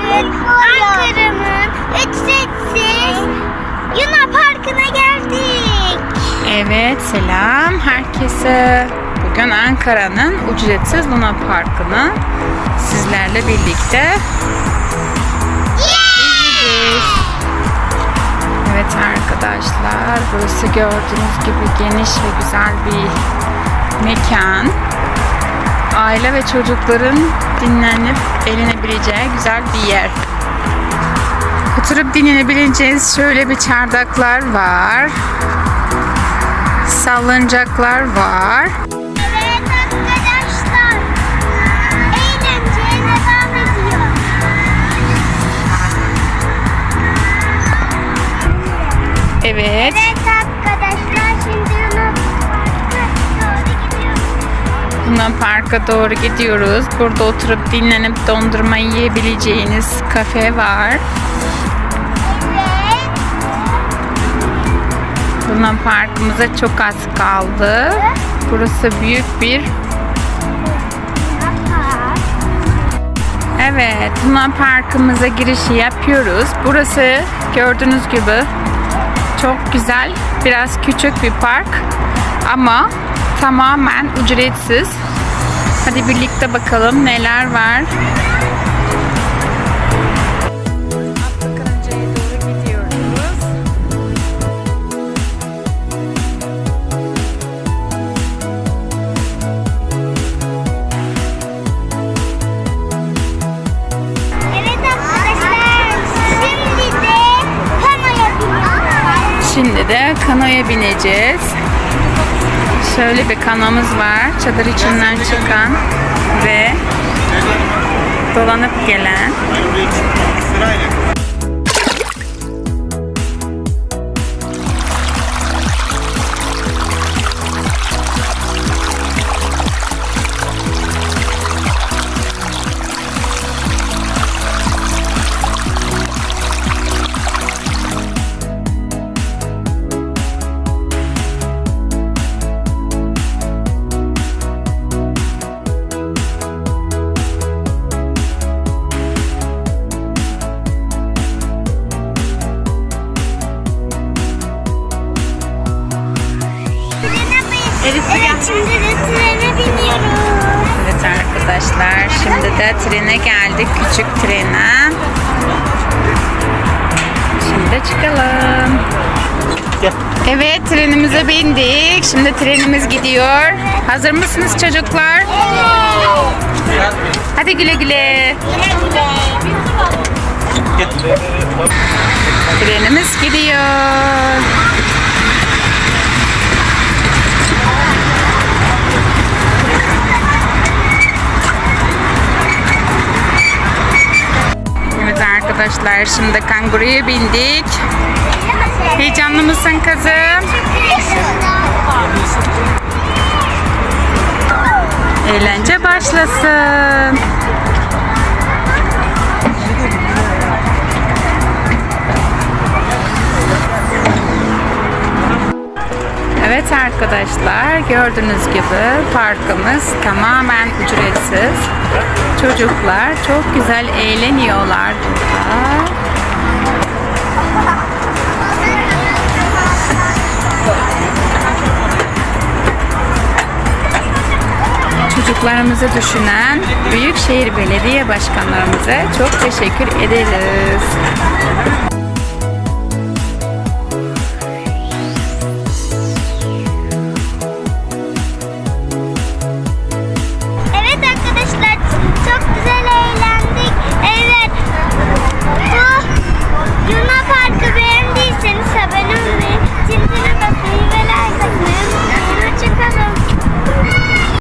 Bugün Ankara'nın ücretsiz Yuna Parkı'na geldik. Evet, selam herkese. Bugün Ankara'nın ücretsiz Luna Parkı'nı sizlerle birlikte izleyeceğiz. Evet arkadaşlar, burası gördüğünüz gibi geniş ve güzel bir mekan. Aile ve çocukların dinlenip eğlenebileceği güzel bir yer. Oturup dinlenebileceğiniz şöyle bir çardaklar var. Salıncaklar var. Evet. Evet. Luna Park'a doğru gidiyoruz. Burada oturup dinlenip dondurma yiyebileceğiniz kafe var. Luna Park'ımıza çok az kaldı. Burası büyük bir. Evet, Luna Park'ımıza girişi yapıyoruz. Burası gördüğünüz gibi çok güzel, biraz küçük bir park ama tamamen ücretsiz. Hadi birlikte bakalım neler var. Şimdi de kanoya bineceğiz. Şöyle bir kanamız var. Çadır içinden çıkan ve dolanıp gelen. Elif Evet şimdi de trene biniyoruz. Evet arkadaşlar şimdi de trene geldik. Küçük trene. Şimdi çıkalım. Evet trenimize bindik. Şimdi trenimiz gidiyor. Hazır mısınız çocuklar? Hadi güle güle. Trenimiz gidiyor. Arkadaşlar şimdi kanguruya bindik. Heyecanlı mısın kızım? Eğlence başlasın. Evet arkadaşlar gördüğünüz gibi parkımız tamamen ücretsiz. Çocuklar çok güzel eğleniyorlar burada. Çocuklarımızı düşünen Büyükşehir Belediye Başkanlarımıza çok teşekkür ederiz.